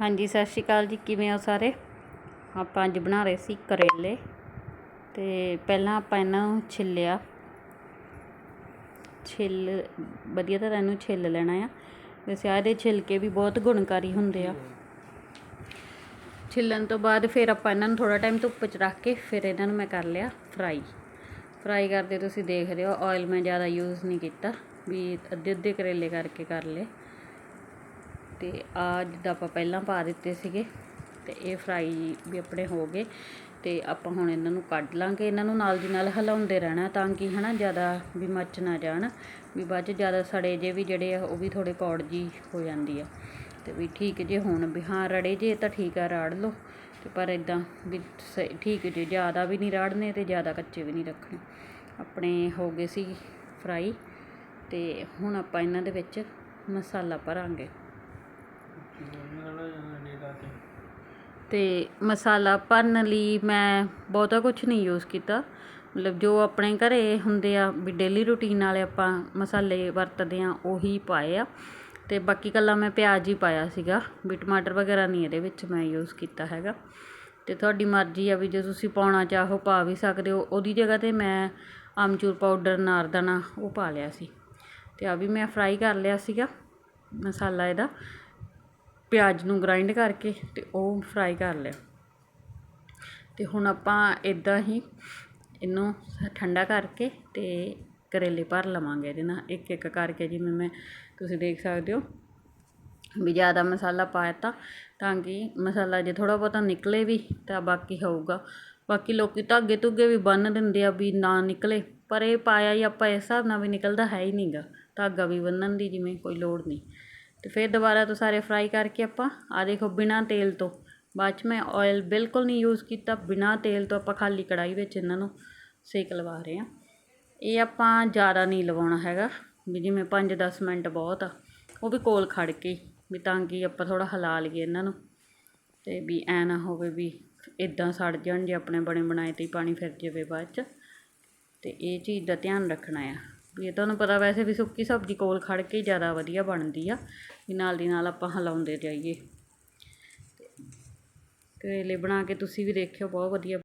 ਹਾਂਜੀ, ਸਤਿ ਸ਼੍ਰੀ ਅਕਾਲ ਜੀ। ਕਿਵੇਂ ਹੋ ਸਾਰੇ? ਆਪਾਂ ਅੱਜ ਬਣਾ ਰਹੇ ਸੀ ਕਰੇਲੇ। ਤੇ ਪਹਿਲਾਂ ਆਪਾਂ ਇਹਨਾਂ ਨੂੰ ਛਿੱਲਿਆ। ਛਿੱਲ, ਵਧੀਆ ਤਰ੍ਹਾਂ ਇਹਨੂੰ ਛਿੱਲ ਲੈਣਾ ਆ। ਵੈਸੇ ਆਹ ਇਹਦੇ ਛਿਲਕੇ ਵੀ ਬਹੁਤ ਗੁਣਕਾਰੀ ਹੁੰਦੇ ਆ। ਛਿੱਲਣ ਤੋਂ ਬਾਅਦ ਫਿਰ ਆਪਾਂ ਇਹਨਾਂ ਨੂੰ ਥੋੜਾ ਟਾਈਮ ਧੁੱਪ 'ਚ ਰੱਖ ਕੇ ਫਿਰ ਇਹਨਾਂ ਨੂੰ ਮੈਂ ਕਰ ਲਿਆ ਫਰਾਈ ਫਰਾਈ ਕਰਦੇ ਤੁਸੀਂ ਦੇਖ ਰਹੇ ਹੋ ਆਇਲ ਮੈਂ ਜ਼ਿਆਦਾ ਯੂਜ਼ ਨਹੀਂ ਕੀਤਾ। ਵੀ ਅੱਧੇ ਅੱਧੇ ਕਰੇਲੇ ਕਰਕੇ ਕਰ ਲਏ। ਅਤੇ ਆ ਜਿੱਦਾਂ ਆਪਾਂ ਪਹਿਲਾਂ ਪਾ ਦਿੱਤੇ ਸੀਗੇ ਅਤੇ ਇਹ ਫਰਾਈ ਵੀ ਆਪਣੇ ਹੋ ਗਏ ਅਤੇ ਆਪਾਂ ਹੁਣ ਇਹਨਾਂ ਨੂੰ ਕੱਢ ਲਾਂਗੇ। ਇਹਨਾਂ ਨੂੰ ਨਾਲ ਦੀ ਨਾਲ ਹਿਲਾਉਂਦੇ ਰਹਿਣਾ ਤਾਂ ਕਿ ਹੈ ਨਾ ਜ਼ਿਆਦਾ ਵੀ ਮੱਚ ਨਾ ਜਾਣ, ਵੀ ਬਾਅਦ 'ਚ ਜ਼ਿਆਦਾ ਸੜੇ ਜੇ ਵੀ ਜਿਹੜੇ ਆ ਉਹ ਵੀ ਥੋੜ੍ਹੇ ਕੌੜ ਜੀ ਹੋ ਜਾਂਦੀ ਆ। ਅਤੇ ਵੀ ਠੀਕ ਜੇ ਹੁਣ ਵੀ ਹਾਂ ਰੜੇ ਜੇ ਤਾਂ ਠੀਕ ਆ, ਰਾੜ ਲਓ। ਤੇ ਪਰ ਇਦਾਂ ਵੀ ਸਹੀ- ਠੀਕ ਜੇ, ਜ਼ਿਆਦਾ ਵੀ ਨਹੀਂ ਰਾੜਨੇ ਤੇ ਜ਼ਿਆਦਾ ਕੱਚੇ ਵੀ ਨਹੀਂ ਰੱਖਣੇ। ਆਪਣੇ ਹੋ ਗਏ ਸੀ ਫਰਾਈ ਤੇ ਹੁਣ ਆਪਾਂ ਇਹਨਾਂ ਦੇ ਵਿੱਚ ਮਸਾਲਾ ਭਰਾਂਗੇ। ਤੇ ਮਸਾਲਾ ਭਰਨ ਲਈ ਮੈਂ ਬਹੁਤਾ ਕੁਝ ਨਹੀਂ ਯੂਜ਼ ਕੀਤਾ। ਮਤਲਬ ਜੋ ਆਪਣੇ ਘਰੇ ਹੁੰਦੇ ਆ, ਵੀ ਡੇਲੀ ਰੂਟੀਨ ਵਾਲੇ ਆਪਾਂ ਮਸਾਲੇ ਵਰਤਦੇ ਆ, ਉਹੀ ਪਾਏ ਆ। ਤੇ ਬਾਕੀ ਕੱਲਾ ਮੈਂ ਪਿਆਜ਼ ਹੀ ਪਾਇਆ ਸੀਗਾ, ਵੀ ਟਮਾਟਰ ਵਗੈਰਾ ਨਹੀਂ ਇਹਦੇ ਵਿੱਚ ਮੈਂ ਯੂਜ਼ ਕੀਤਾ ਹੈਗਾ। ਤੇ ਤੁਹਾਡੀ ਮਰਜ਼ੀ ਆ ਵੀ ਜੇ ਤੁਸੀਂ ਪਾਉਣਾ ਚਾਹੋ ਪਾ ਵੀ ਸਕਦੇ ਹੋ। ਉਹਦੀ ਜਗ੍ਹਾ ਤੇ ਮੈਂ ਆਮਚੂਰ ਪਾਊਡਰ ਨਾਰਦਾਨਾ ਉਹ ਪਾ ਲਿਆ ਸੀ। ਤੇ ਆ ਵੀ ਮੈਂ ਫਰਾਈ ਕਰ ਲਿਆ ਸੀਗਾ ਮਸਾਲਾ ਇਹਦਾ। ਪਿਆਜ਼ ਨੂੰ ਗ੍ਰਾਈਂਡ ਕਰਕੇ ਅਤੇ ਉਹ ਫਰਾਈ ਕਰ ਲਿਆ। ਅਤੇ ਹੁਣ ਆਪਾਂ ਇੱਦਾਂ ਹੀ ਇਹਨੂੰ ਠੰਡਾ ਕਰਕੇ ਅਤੇ ਕਰੇਲੇ ਭਰ ਲਵਾਂਗੇ। ਇਹਦੇ ਨਾਲ ਇੱਕ ਇੱਕ ਕਰਕੇ ਜਿਵੇਂ ਮੈਂ, ਤੁਸੀਂ ਦੇਖ ਸਕਦੇ ਹੋ ਵੀ ਜ਼ਿਆਦਾ ਮਸਾਲਾ ਪਾਇਆ ਤਾਂ ਕਿ ਮਸਾਲਾ ਜੇ ਥੋੜਾ ਬਹੁਤਾ ਨਿਕਲੇ ਵੀ ਤਾਂ ਬਾਕੀ ਹੋਊਗਾ। ਬਾਕੀ ਲੋਕੀ ਧਾਗੇ ਧੁੱਗੇ ਵੀ ਬੰਨ ਦਿੰਦੇ ਆ ਵੀ ਨਾ ਨਿਕਲੇ, ਪਰ ਇਹ ਪਾਇਆ ਹੀ ਆਪਾਂ ਇਸ ਹਿਸਾਬ ਨਾਲ ਵੀ ਨਿਕਲਦਾ ਹੈ ਹੀ ਨਹੀਂਗਾ ਧਾਗਾ ਵੀ ਬੰਨਣ ਦੀ ਜਿਵੇਂ ਕੋਈ ਲੋੜ ਨਹੀਂ। ਤੇ ਫਿਰ ਦੁਬਾਰਾ ਤੋਂ ਸਾਰੇ ਫਰਾਈ ਕਰਕੇ ਆਪਾਂ ਆ ਦੇਖੋ ਬਿਨਾ ਤੇਲ ਤੋਂ। ਬਾਅਦ ਚ ਮੈਂ ਆਇਲ ਬਿਲਕੁਲ ਨਹੀਂ ਯੂਜ਼ ਕੀਤਾ, ਬਿਨਾ ਤੇਲ ਤੋਂ ਆਪਾਂ ਖਾਲੀ ਕੜਾਈ ਵਿੱਚ ਇਹਨਾਂ ਨੂੰ ਸੇਕ ਲਵਾ ਰਹੇ ਆ ਇਹ ਆਪਾਂ ਜ਼ਿਆਦਾ ਨਹੀਂ ਲਵਾਉਣਾ ਹੈਗਾ, ਵੀ ਜਿਵੇਂ 5-10 ਮਿੰਟ ਬਹੁਤ ਆ, ਉਹ ਵੀ ਕੋਲ ਖੜ ਕੇ ਵੀ ਤਾਂ ਕਿ ਆਪਾਂ ਥੋੜਾ ਹਿਲਾ ਲਈਏ ਇਹਨਾਂ ਨੂੰ। ਤੇ ਵੀ ਐ ਨਾ ਹੋਵੇ ਵੀ ਇਦਾਂ ਸੜ ਜਾਣ, ਜੇ ਆਪਣੇ ਬਣੇ ਬਣਾਏ ਤੇ ਪਾਣੀ ਫਿਰ ਜਾਵੇ ਬਾਅਦ ਚ। ਤੇ ਇਹ ਚੀਜ਼ ਦਾ ਧਿਆਨ ਰੱਖਣਾ ਆ। ਵੀ ਤੁਹਾਨੂੰ ਪਤਾ ਵੈਸੇ ਵੀ ਸੁੱਕੀ ਸਬਜ਼ੀ ਕੋਲ ਖੜ੍ਹ ਕੇ ਹੀ ਜ਼ਿਆਦਾ ਵਧੀਆ ਬਣਦੀ ਆ, ਵੀ ਨਾਲ ਦੀ ਨਾਲ ਆਪਾਂ ਹਿਲਾਉਂਦੇ ਜਾਈਏ। ਕਰੇਲੇ ਬਣਾ ਕੇ ਤੁਸੀਂ ਵੀ ਦੇਖਿਓ, ਬਹੁਤ ਵਧੀਆ